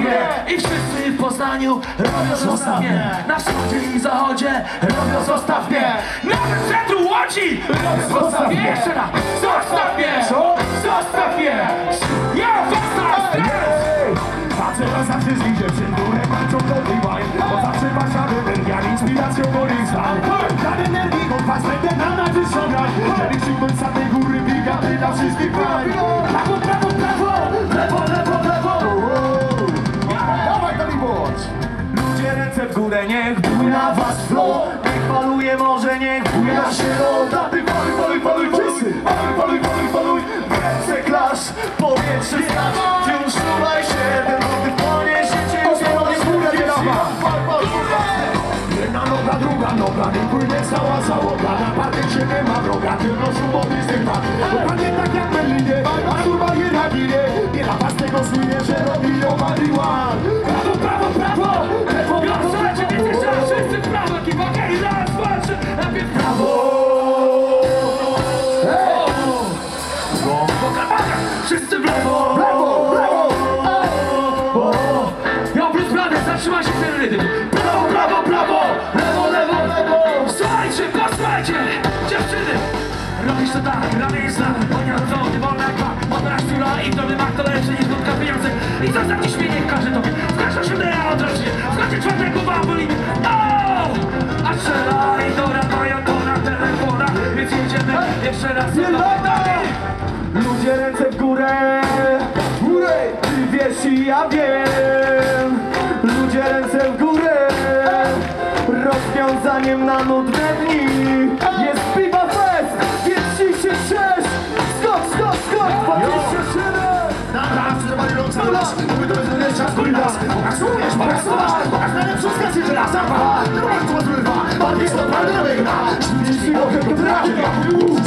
mnie I wszyscy w Poznaniu robią zostaw mnie Na wschodzie i zachodzie robią zostaw mnie Nawet w centrum Łodzi robią zostaw mnie Jeszcze raz, zostaw mnie? Zostaw mnie Ja mnie Patrzę na zawsze z dziewczyn, które walczą do wine Bo zawsze wasza energia inspiracją zdań Dla energii od was będę na Kiedy krzyknąć z samej góry brigady dla wszystkich pań. Prawo, prawo, górę, niech buja was flow Niech faluje morze, niech buja się loda Ty faluj, faluj, faluj, faluj Faluj, faluj, faluj, faluj ręce klasz, powietrze znasz Wszyscy w lewo prawo, prawo Ja plus prawie, zatrzyma się ten rytm. Prawo, prawo, prawo Lewo, lewo, lewo. Słuchajcie, posłuchajcie. Dziewczyny. Robisz to tak, ramię znam Oni rodzą, ty wolna jak ma. Odbrasz pióra i w domy mak to lepsze niż wódka pieniądze. I za ci śmiech każe tobie? Się ja odrocznie Skończy Ludzie ręce w górę górę! Ty wiesz i ja wiem Ludzie ręce w górę Rozwiązaniem na nudne dni Jest piwa fest 206 Skok, skok, skok 27 Dobra, przerwali rąk cały las Mówię to jest czas, który nas Pokaż umiesz, pokaż najlepszą kasy, że raz Zapa, druga to zrywa Bardziej stąd prawdę wygna Szybciej okiem to trafi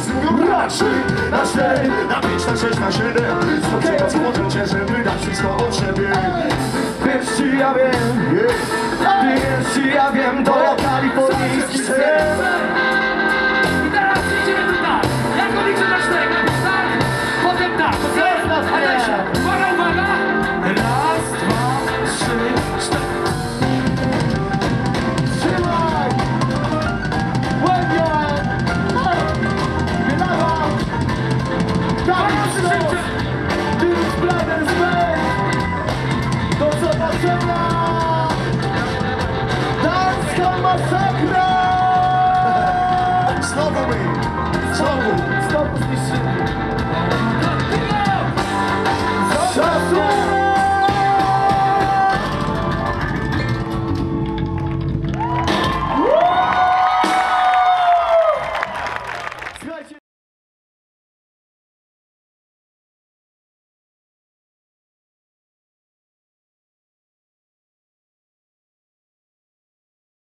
Mówią raczej na cztery Na pięć, na sześć, na siedem. Spoczęła z młodym żeby dać wszystko od siebie. Wiesz czy ja wiem Wiesz czy ja wiem To kalifornijski sen Znowu my! Znowu! Znowu zniszczyli!